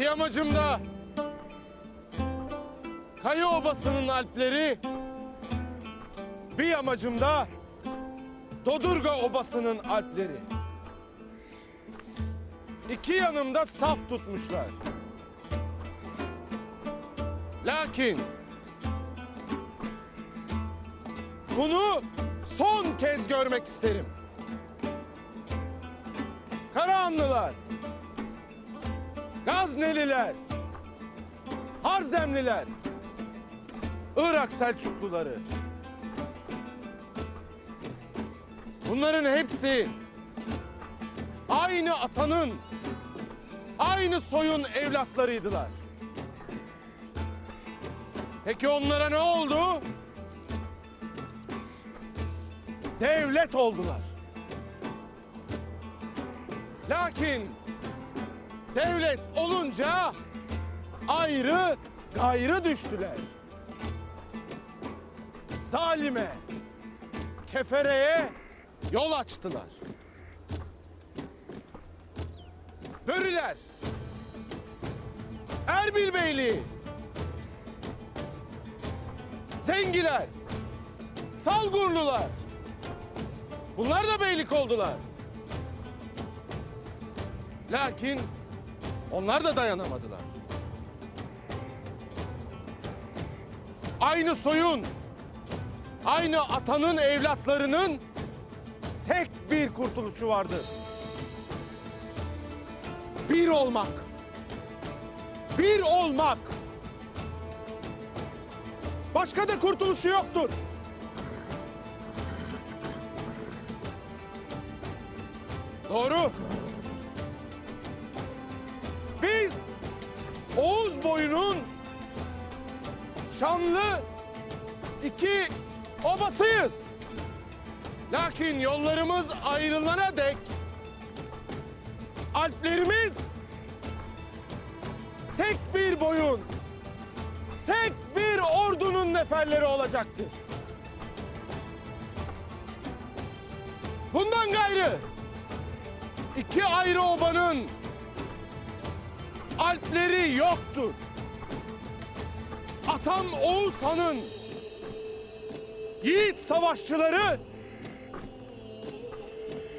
Bir amacım da Kaya Obası'nın Alpleri, bir amacım da Dodurga Obası'nın Alpleri. İki yanımda saf tutmuşlar. Lakin bunu son kez görmek isterim. Karahanlılar, Gazneliler, Harzemliler, Irak Selçukluları. Bunların hepsi aynı atanın, aynı soyun evlatlarıydılar. Peki onlara ne oldu? Devlet oldular. Lakin devlet olunca ayrı gayrı düştüler. Zalime, kefereye yol açtılar. Börüler, Erbil Beyliği, Zengiler, Salgurlular. Bunlar da beylik oldular. Lakin onlar da dayanamadılar. Aynı soyun, aynı atanın evlatlarının tek bir kurtuluşu vardı. Bir olmak. Bir olmak. Başka da kurtuluşu yoktur. Doğru. Boyunun şanlı iki obasıyız. Lakin yollarımız ayrılana dek Alplerimiz tek bir boyun, tek bir ordunun neferleri olacaktır. Bundan gayrı iki ayrı obanın Alpleri yoktur. Atam Oğuz Han'ın yiğit savaşçıları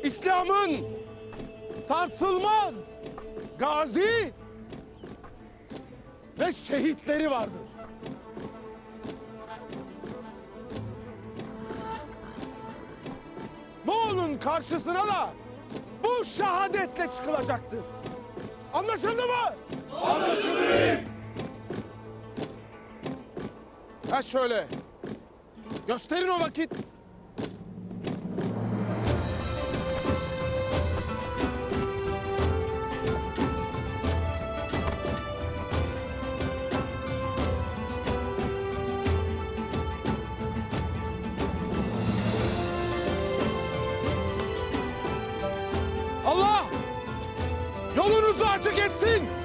İslam'ın sarsılmaz gazi ve şehitleri vardır. Moğol'un karşısına da bu şehadetle çıkılacaktır. Anlaşıldı mı? Anlaşıldı. Ha şöyle. Gösterin o vakit. Allah yolunuzu açık etsin.